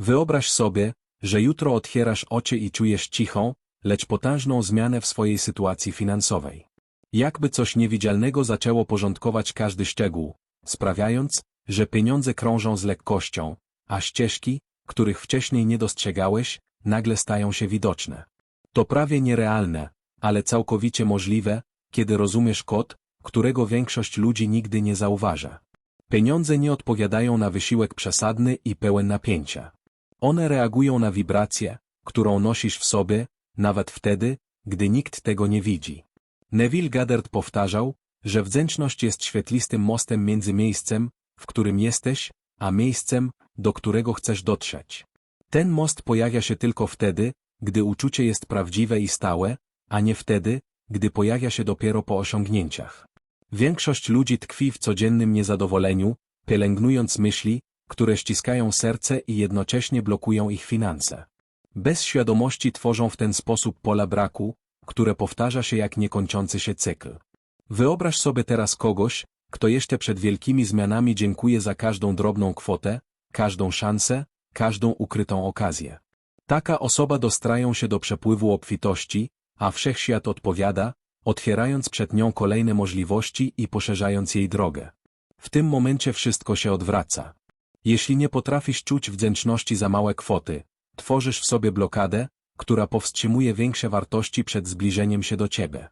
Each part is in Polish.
Wyobraź sobie, że jutro otwierasz oczy i czujesz cichą, lecz potężną zmianę w swojej sytuacji finansowej. Jakby coś niewidzialnego zaczęło porządkować każdy szczegół, sprawiając, że pieniądze krążą z lekkością, a ścieżki, których wcześniej nie dostrzegałeś, nagle stają się widoczne. To prawie nierealne, ale całkowicie możliwe, kiedy rozumiesz kod, którego większość ludzi nigdy nie zauważa. Pieniądze nie odpowiadają na wysiłek przesadny i pełen napięcia. One reagują na wibrację, którą nosisz w sobie, nawet wtedy, gdy nikt tego nie widzi. Neville Goddard powtarzał, że wdzięczność jest świetlistym mostem między miejscem, w którym jesteś, a miejscem, do którego chcesz dotrzeć. Ten most pojawia się tylko wtedy, gdy uczucie jest prawdziwe i stałe, a nie wtedy, gdy pojawia się dopiero po osiągnięciach. Większość ludzi tkwi w codziennym niezadowoleniu, pielęgnując myśli, które ściskają serce i jednocześnie blokują ich finanse. Bez świadomości tworzą w ten sposób pola braku, które powtarza się jak niekończący się cykl. Wyobraź sobie teraz kogoś, kto jeszcze przed wielkimi zmianami dziękuję za każdą drobną kwotę, każdą szansę, każdą ukrytą okazję. Taka osoba dostrają się do przepływu obfitości, a wszechświat odpowiada, otwierając przed nią kolejne możliwości i poszerzając jej drogę. W tym momencie wszystko się odwraca. Jeśli nie potrafisz czuć wdzięczności za małe kwoty, tworzysz w sobie blokadę, która powstrzymuje większe wartości przed zbliżeniem się do ciebie.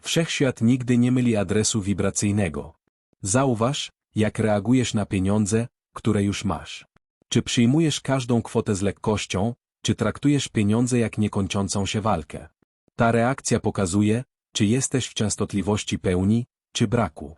Wszechświat nigdy nie myli adresu wibracyjnego. Zauważ, jak reagujesz na pieniądze, które już masz. Czy przyjmujesz każdą kwotę z lekkością, czy traktujesz pieniądze jak niekończącą się walkę. Ta reakcja pokazuje, czy jesteś w częstotliwości pełni, czy braku.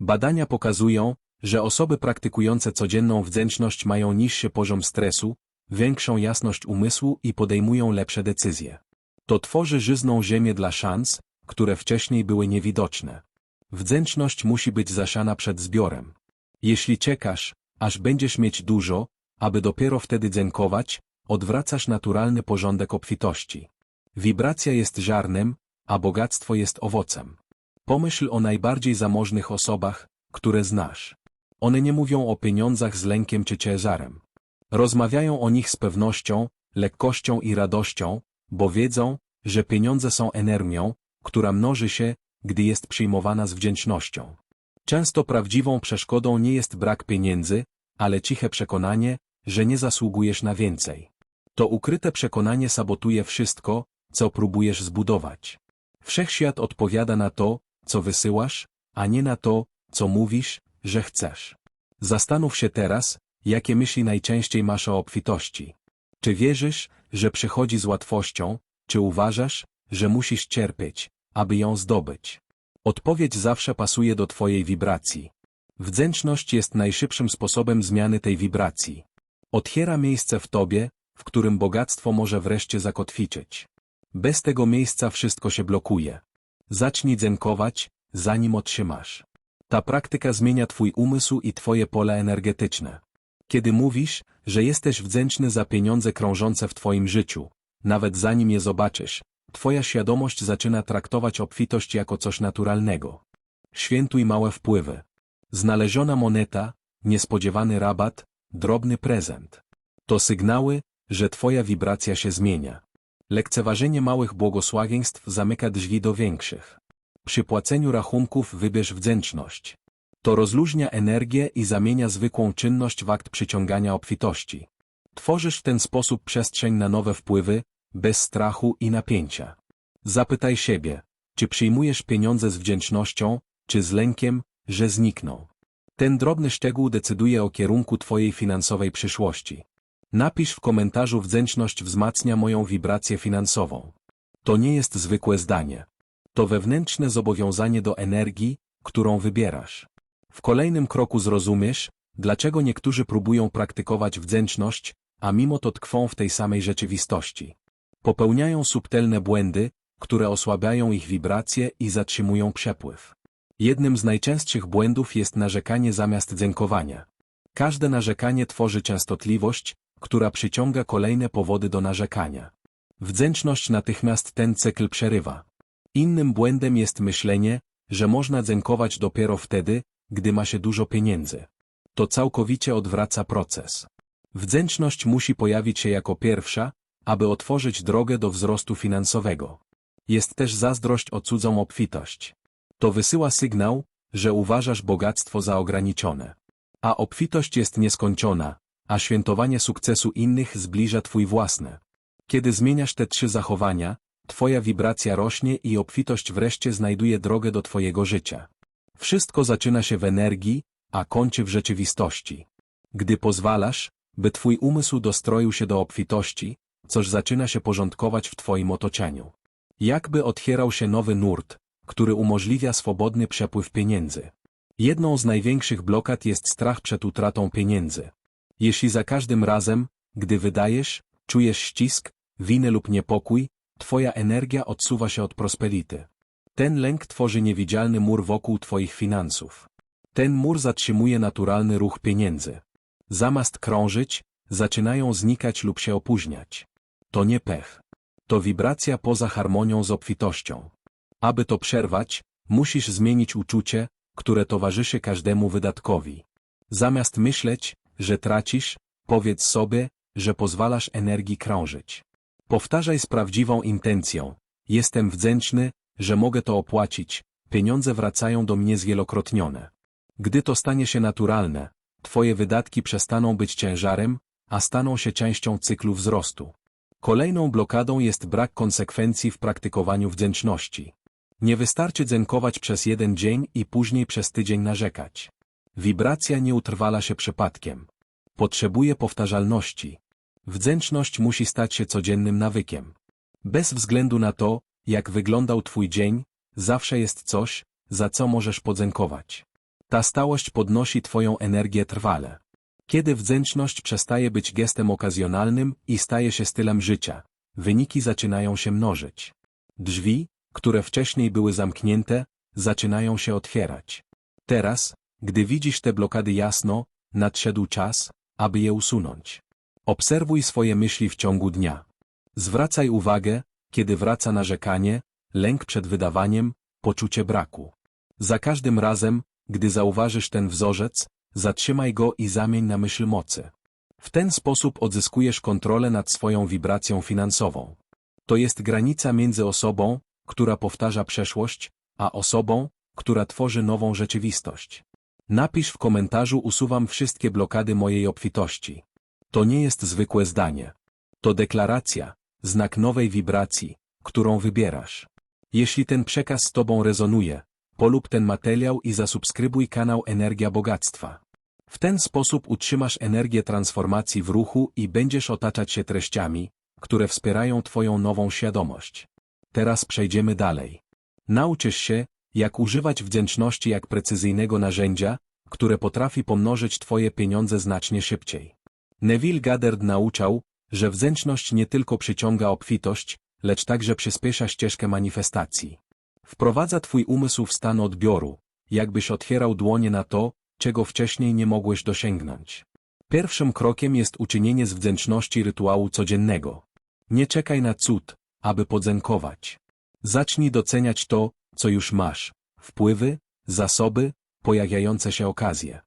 Badania pokazują, że osoby praktykujące codzienną wdzięczność mają niższy poziom stresu, większą jasność umysłu i podejmują lepsze decyzje. To tworzy żyzną ziemię dla szans, które wcześniej były niewidoczne. Wdzięczność musi być zasiana przed zbiorem. Jeśli czekasz, aż będziesz mieć dużo, aby dopiero wtedy dziękować, odwracasz naturalny porządek obfitości. Wibracja jest ziarnem, a bogactwo jest owocem. Pomyśl o najbardziej zamożnych osobach, które znasz. One nie mówią o pieniądzach z lękiem czy ciężarem. Rozmawiają o nich z pewnością, lekkością i radością, bo wiedzą, że pieniądze są energią, która mnoży się, gdy jest przyjmowana z wdzięcznością. Często prawdziwą przeszkodą nie jest brak pieniędzy, ale ciche przekonanie, że nie zasługujesz na więcej. To ukryte przekonanie sabotuje wszystko, co próbujesz zbudować. Wszechświat odpowiada na to, co wysyłasz, a nie na to, co mówisz, że chcesz. Zastanów się teraz, jakie myśli najczęściej masz o obfitości. Czy wierzysz, że przychodzi z łatwością, czy uważasz, że musisz cierpieć, aby ją zdobyć? Odpowiedź zawsze pasuje do Twojej wibracji. Wdzięczność jest najszybszym sposobem zmiany tej wibracji. Otwiera miejsce w Tobie, w którym bogactwo może wreszcie zakotwiczyć. Bez tego miejsca wszystko się blokuje. Zacznij dzenkować, zanim otrzymasz. Ta praktyka zmienia Twój umysł i Twoje pole energetyczne. Kiedy mówisz, że jesteś wdzięczny za pieniądze krążące w Twoim życiu, nawet zanim je zobaczysz, Twoja świadomość zaczyna traktować obfitość jako coś naturalnego. Świętuj małe wpływy. Znaleziona moneta, niespodziewany rabat, drobny prezent. To sygnały, że Twoja wibracja się zmienia. Lekceważenie małych błogosławieństw zamyka drzwi do większych. Przy płaceniu rachunków wybierz wdzięczność. To rozluźnia energię i zamienia zwykłą czynność w akt przyciągania obfitości. Tworzysz w ten sposób przestrzeń na nowe wpływy, bez strachu i napięcia. Zapytaj siebie, czy przyjmujesz pieniądze z wdzięcznością, czy z lękiem, że znikną. Ten drobny szczegół decyduje o kierunku Twojej finansowej przyszłości. Napisz w komentarzu wdzięczność wzmacnia moją wibrację finansową. To nie jest zwykłe zdanie. To wewnętrzne zobowiązanie do energii, którą wybierasz. W kolejnym kroku zrozumiesz, dlaczego niektórzy próbują praktykować wdzięczność, a mimo to tkwą w tej samej rzeczywistości. Popełniają subtelne błędy, które osłabiają ich wibracje i zatrzymują przepływ. Jednym z najczęstszych błędów jest narzekanie zamiast dziękowania. Każde narzekanie tworzy częstotliwość, która przyciąga kolejne powody do narzekania. Wdzięczność natychmiast ten cykl przerywa. Innym błędem jest myślenie, że można dziękować dopiero wtedy, gdy ma się dużo pieniędzy. To całkowicie odwraca proces. Wdzięczność musi pojawić się jako pierwsza, aby otworzyć drogę do wzrostu finansowego. Jest też zazdrość o cudzą obfitość. To wysyła sygnał, że uważasz bogactwo za ograniczone. A obfitość jest nieskończona, a świętowanie sukcesu innych zbliża twój własny. Kiedy zmieniasz te trzy zachowania, twoja wibracja rośnie i obfitość wreszcie znajduje drogę do twojego życia. Wszystko zaczyna się w energii, a kończy w rzeczywistości. Gdy pozwalasz, by twój umysł dostroił się do obfitości, coś zaczyna się porządkować w twoim otoczeniu. Jakby otwierał się nowy nurt, który umożliwia swobodny przepływ pieniędzy. Jedną z największych blokad jest strach przed utratą pieniędzy. Jeśli za każdym razem, gdy wydajesz, czujesz ścisk, winę lub niepokój, twoja energia odsuwa się od prosperity. Ten lęk tworzy niewidzialny mur wokół twoich finansów. Ten mur zatrzymuje naturalny ruch pieniędzy. Zamiast krążyć, zaczynają znikać lub się opóźniać. To nie pech. To wibracja poza harmonią z obfitością. Aby to przerwać, musisz zmienić uczucie, które towarzyszy każdemu wydatkowi. Zamiast myśleć, że tracisz, powiedz sobie, że pozwalasz energii krążyć. Powtarzaj z prawdziwą intencją. Jestem wdzięczny, że mogę to opłacić, pieniądze wracają do mnie zwielokrotnione. Gdy to stanie się naturalne, twoje wydatki przestaną być ciężarem, a staną się częścią cyklu wzrostu. Kolejną blokadą jest brak konsekwencji w praktykowaniu wdzięczności. Nie wystarczy dzenkować przez jeden dzień i później przez tydzień narzekać. Wibracja nie utrwala się przypadkiem. Potrzebuje powtarzalności. Wdzięczność musi stać się codziennym nawykiem. Bez względu na to, jak wyglądał twój dzień, zawsze jest coś, za co możesz podziękować. Ta stałość podnosi twoją energię trwale. Kiedy wdzięczność przestaje być gestem okazjonalnym i staje się stylem życia, wyniki zaczynają się mnożyć. Drzwi, które wcześniej były zamknięte, zaczynają się otwierać. Teraz, gdy widzisz te blokady jasno, nadszedł czas, aby je usunąć. Obserwuj swoje myśli w ciągu dnia. Zwracaj uwagę, kiedy wraca narzekanie, lęk przed wydawaniem, poczucie braku. Za każdym razem, gdy zauważysz ten wzorzec, zatrzymaj go i zamień na myśl mocy. W ten sposób odzyskujesz kontrolę nad swoją wibracją finansową. To jest granica między osobą, która powtarza przeszłość, a osobą, która tworzy nową rzeczywistość. Napisz w komentarzu usuwam wszystkie blokady mojej obfitości. To nie jest zwykłe zdanie. To deklaracja, znak nowej wibracji, którą wybierasz. Jeśli ten przekaz z Tobą rezonuje, polub ten materiał i zasubskrybuj kanał Energia Bogactwa. W ten sposób utrzymasz energię transformacji w ruchu i będziesz otaczać się treściami, które wspierają Twoją nową świadomość. Teraz przejdziemy dalej. Nauczysz się, jak używać wdzięczności jak precyzyjnego narzędzia, które potrafi pomnożyć Twoje pieniądze znacznie szybciej. Neville Goddard nauczał, że wdzięczność nie tylko przyciąga obfitość, lecz także przyspiesza ścieżkę manifestacji. Wprowadza Twój umysł w stan odbioru, jakbyś otwierał dłonie na to, czego wcześniej nie mogłeś dosięgnąć. Pierwszym krokiem jest uczynienie z wdzięczności rytuału codziennego. Nie czekaj na cud, aby podzenkować. Zacznij doceniać to, co już masz, wpływy, zasoby, pojawiające się okazje.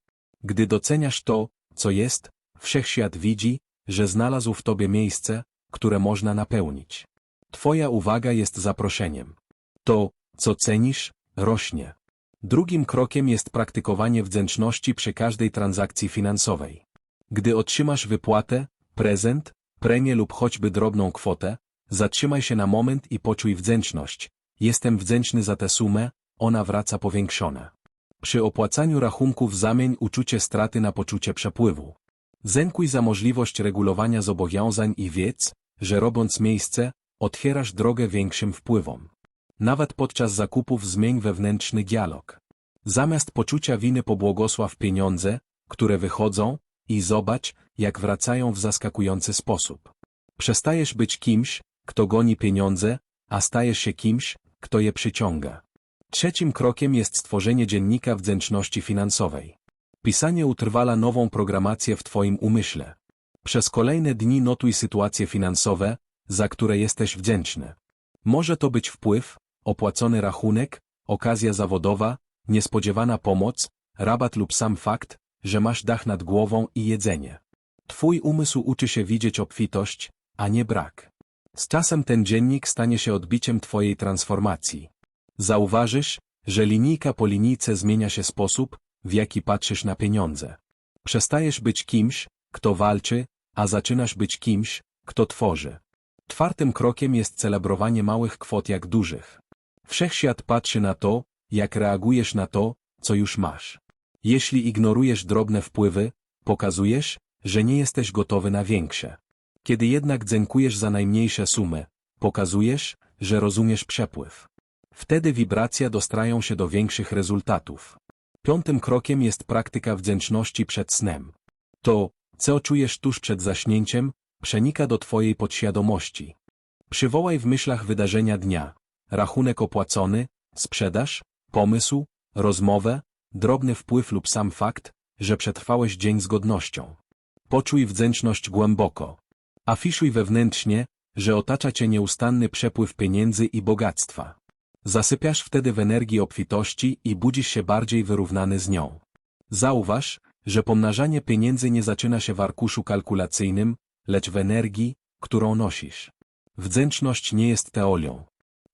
Gdy doceniasz to, co jest, wszechświat widzi, że znalazł w tobie miejsce, które można napełnić. Twoja uwaga jest zaproszeniem. To, co cenisz, rośnie. Drugim krokiem jest praktykowanie wdzięczności przy każdej transakcji finansowej. Gdy otrzymasz wypłatę, prezent, premię lub choćby drobną kwotę, zatrzymaj się na moment i poczuj wdzięczność. Jestem wdzięczny za tę sumę, ona wraca powiększona. Przy opłacaniu rachunków zamień uczucie straty na poczucie przepływu. Zękuj za możliwość regulowania zobowiązań i wiedz, że robiąc miejsce, otwierasz drogę większym wpływom. Nawet podczas zakupów zmień wewnętrzny dialog. Zamiast poczucia winy pobłogosław pieniądze, które wychodzą, i zobacz, jak wracają w zaskakujący sposób. Przestajesz być kimś, kto goni pieniądze, a stajesz się kimś, kto je przyciąga. Trzecim krokiem jest stworzenie dziennika wdzięczności finansowej. Pisanie utrwala nową programację w Twoim umyśle. Przez kolejne dni notuj sytuacje finansowe, za które jesteś wdzięczny. Może to być wpływ, opłacony rachunek, okazja zawodowa, niespodziewana pomoc, rabat lub sam fakt, że masz dach nad głową i jedzenie. Twój umysł uczy się widzieć obfitość, a nie brak. Z czasem ten dziennik stanie się odbiciem Twojej transformacji. Zauważysz, że linijka po linijce zmienia się sposób, w jaki patrzysz na pieniądze. Przestajesz być kimś, kto walczy, a zaczynasz być kimś, kto tworzy. Czwartym krokiem jest celebrowanie małych kwot jak dużych. Wszechświat patrzy na to, jak reagujesz na to, co już masz. Jeśli ignorujesz drobne wpływy, pokazujesz, że nie jesteś gotowy na większe. Kiedy jednak dziękujesz za najmniejsze sumy, pokazujesz, że rozumiesz przepływ. Wtedy wibracja dostrają się do większych rezultatów. Piątym krokiem jest praktyka wdzięczności przed snem. To, co czujesz tuż przed zaśnięciem, przenika do Twojej podświadomości. Przywołaj w myślach wydarzenia dnia, rachunek opłacony, sprzedaż, pomysł, rozmowę, drobny wpływ lub sam fakt, że przetrwałeś dzień z godnością. Poczuj wdzięczność głęboko. Afiszuj wewnętrznie, że otacza cię nieustanny przepływ pieniędzy i bogactwa. Zasypiasz wtedy w energii obfitości i budzisz się bardziej wyrównany z nią. Zauważ, że pomnażanie pieniędzy nie zaczyna się w arkuszu kalkulacyjnym, lecz w energii, którą nosisz. Wdzięczność nie jest teorią.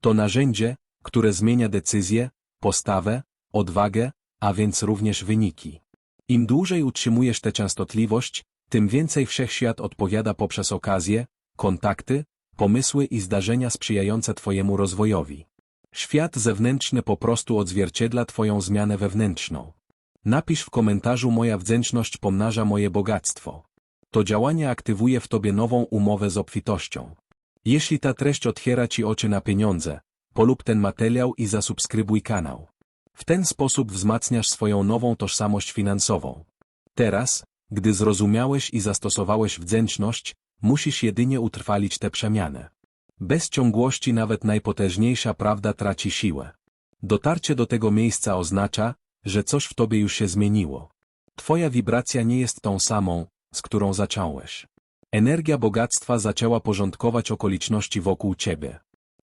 To narzędzie, które zmienia decyzję, postawę, odwagę, a więc również wyniki. Im dłużej utrzymujesz tę częstotliwość, tym więcej wszechświat odpowiada poprzez okazje, kontakty, pomysły i zdarzenia sprzyjające Twojemu rozwojowi. Świat zewnętrzny po prostu odzwierciedla Twoją zmianę wewnętrzną. Napisz w komentarzu moja wdzięczność pomnaża moje bogactwo. To działanie aktywuje w Tobie nową umowę z obfitością. Jeśli ta treść otwiera Ci oczy na pieniądze, polub ten materiał i zasubskrybuj kanał. W ten sposób wzmacniasz swoją nową tożsamość finansową. Teraz, gdy zrozumiałeś i zastosowałeś wdzięczność, musisz jedynie utrwalić tę przemianę. Bez ciągłości nawet najpotężniejsza prawda traci siłę. Dotarcie do tego miejsca oznacza, że coś w tobie już się zmieniło. Twoja wibracja nie jest tą samą, z którą zacząłeś. Energia bogactwa zaczęła porządkować okoliczności wokół ciebie.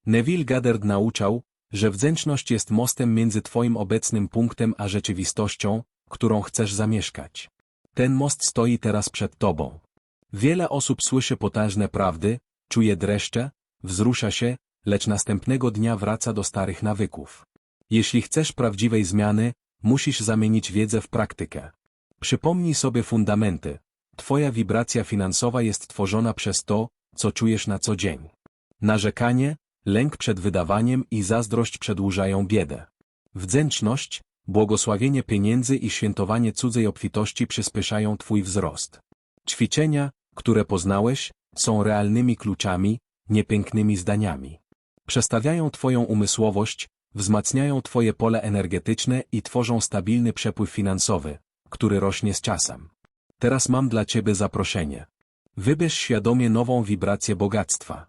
Neville Goddard nauczał, że wdzięczność jest mostem między twoim obecnym punktem a rzeczywistością, którą chcesz zamieszkać. Ten most stoi teraz przed tobą. Wiele osób słyszy potężne prawdy, czuje dreszcze, wzrusza się, lecz następnego dnia wraca do starych nawyków. Jeśli chcesz prawdziwej zmiany, musisz zamienić wiedzę w praktykę. Przypomnij sobie fundamenty. Twoja wibracja finansowa jest tworzona przez to, co czujesz na co dzień. Narzekanie, lęk przed wydawaniem i zazdrość przedłużają biedę. Wdzięczność, błogosławienie pieniędzy i świętowanie cudzej obfitości przyspieszają Twój wzrost. Ćwiczenia, które poznałeś, są realnymi kluczami, niepięknymi zdaniami. Przestawiają Twoją umysłowość, wzmacniają Twoje pole energetyczne i tworzą stabilny przepływ finansowy, który rośnie z czasem. Teraz mam dla Ciebie zaproszenie. Wybierz świadomie nową wibrację bogactwa.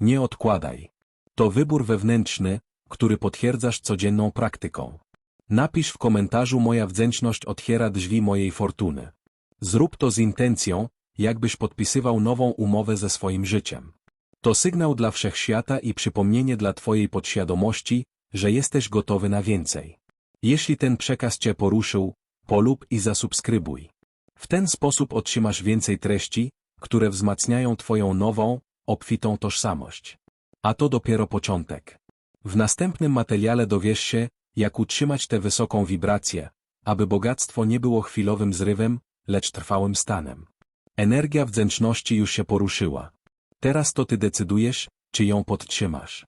Nie odkładaj. To wybór wewnętrzny, który potwierdzasz codzienną praktyką. Napisz w komentarzu moja wdzięczność otwiera drzwi mojej fortuny. Zrób to z intencją, jakbyś podpisywał nową umowę ze swoim życiem. To sygnał dla wszechświata i przypomnienie dla Twojej podświadomości, że jesteś gotowy na więcej. Jeśli ten przekaz Cię poruszył, polub i zasubskrybuj. W ten sposób otrzymasz więcej treści, które wzmacniają Twoją nową, obfitą tożsamość. A to dopiero początek. W następnym materiale dowiesz się, jak utrzymać tę wysoką wibrację, aby bogactwo nie było chwilowym zrywem, lecz trwałym stanem. Energia wdzięczności już się poruszyła. Teraz to ty decydujesz, czy ją podtrzymasz.